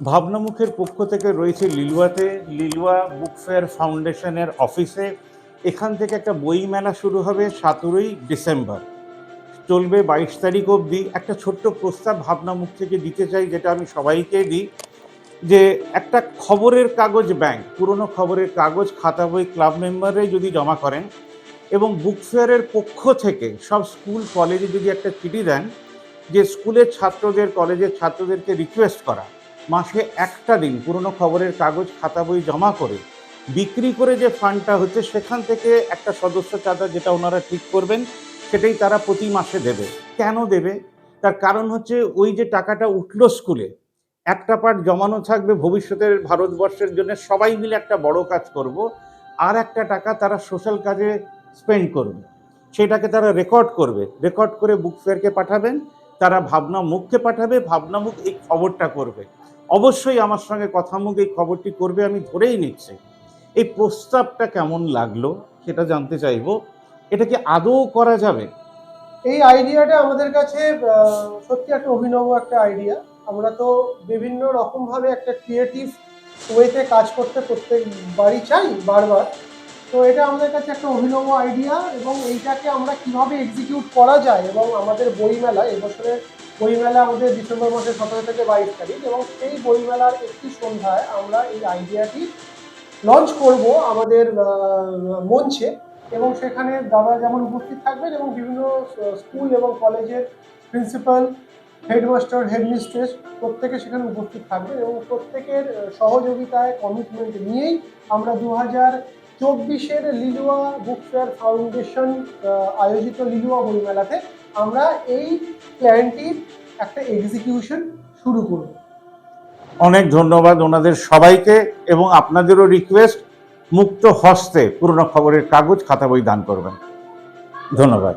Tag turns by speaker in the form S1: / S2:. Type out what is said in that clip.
S1: ভাবনামুখের পক্ষ থেকে রয়েছে লিলুয়াতে। লিলুয়া বুক ফেয়ার ফাউন্ডেশনের অফিসে। এখান থেকে একটা বই মেলা শুরু হবে সতেরোই ডিসেম্বর। চলবে বাইশ তারিখ অবধি। একটা ছোট্ট প্রস্তাব ভাবনামুখ থেকে দিতে চাই, যেটা আমি সবাইকে দিই, যে একটা খবরের কাগজ ব্যাংক, পুরনো খবরের কাগজ খাতা বই ক্লাব মেম্বারে যদি জমা করেন এবং বুক ফেয়ারের পক্ষ থেকে সব স্কুল, কলেজে যদি একটা চিঠি দেন, যে স্কুলের ছাত্রদের, কলেজের ছাত্রদেরকে রিকোয়েস্ট করা মাসে একটা দিন পুরনো খবরের কাগজ, খাতা বই জমা করে বিক্রি করে যে ফান্ডটা হচ্ছে, সেখান থেকে একটা সদস্য চাঁদা যেটা ওনারা ঠিক করবেন, সেটাই তারা প্রতি মাসে দেবে। কেন দেবে? তার কারণ হচ্ছে ওই যে টাকাটা উঠল স্কুলে, একটা পার্ট জমানো থাকবে ভবিষ্যতের ভারতবর্ষের জন্য, সবাই মিলে একটা বড় কাজ করব, আর একটা টাকা তারা সোশ্যাল কাজে স্পেন্ড করবে। সেটাকে তারা রেকর্ড করবে। রেকর্ড করে বুক ফেয়ারকে পাঠাবেন, তারা ভাবনা মুখকে পাঠাবে, ভাবনা মুখ এই খবরটা করবে। অবশ্যই আমার সঙ্গে কথা মুখ এই খবরটি করবে, আমি ধরেই নিচ্ছি। এই প্রস্তাবটা কেমন লাগল সেটা জানতে চাইব। এটা কি আদৌ করা যাবে?
S2: এই আইডিয়াটা আমাদের কাছে সত্যি একটা অভিনব একটা আইডিয়া। আমরা তো বিভিন্ন রকমভাবে একটা ক্রিয়েটিভ ওয়েতে কাজ করতে প্রত্যেকবারই চাই বারবার। তো এটা আমাদের কাছে একটা অভিনব আইডিয়া এবং এইটাকে আমরা কীভাবে এক্সিকিউট করা যায় এবং আমাদের বইমেলা এবছরের বইমেলা আমাদের ডিসেম্বর মাসের সতেরো থেকে বাইশ তারিখ এবং সেই বইমেলার একটি সন্ধ্যায় আমরা এই আইডিয়াটি লঞ্চ করব আমাদের মঞ্চে এবং সেখানে দাদা যেমন উপস্থিত থাকবেন এবং বিভিন্ন স্কুল এবং কলেজের প্রিন্সিপাল, হেডমাস্টার, হেডমিস্ট্রেস প্রত্যেকে সেখানে উপস্থিত থাকবেন এবং প্রত্যেকের সহযোগিতায় কমিটমেন্ট নিয়েই আমরা দু হাজার চব্বিশের লিলুয়া বুক ফেয়ার ফাউন্ডেশন আয়োজিত লিলুয়া বইমেলাতে আমরা এই প্ল্যানটির একটা এক্সিকিউশন শুরু করব।
S1: অনেক ধন্যবাদ ওনাদের সবাইকে এবং আপনাদেরও রিকোয়েস্ট মুক্ত হস্তে পুরনো খবরের কাগজ খাতা বই দান করবেন। ধন্যবাদ।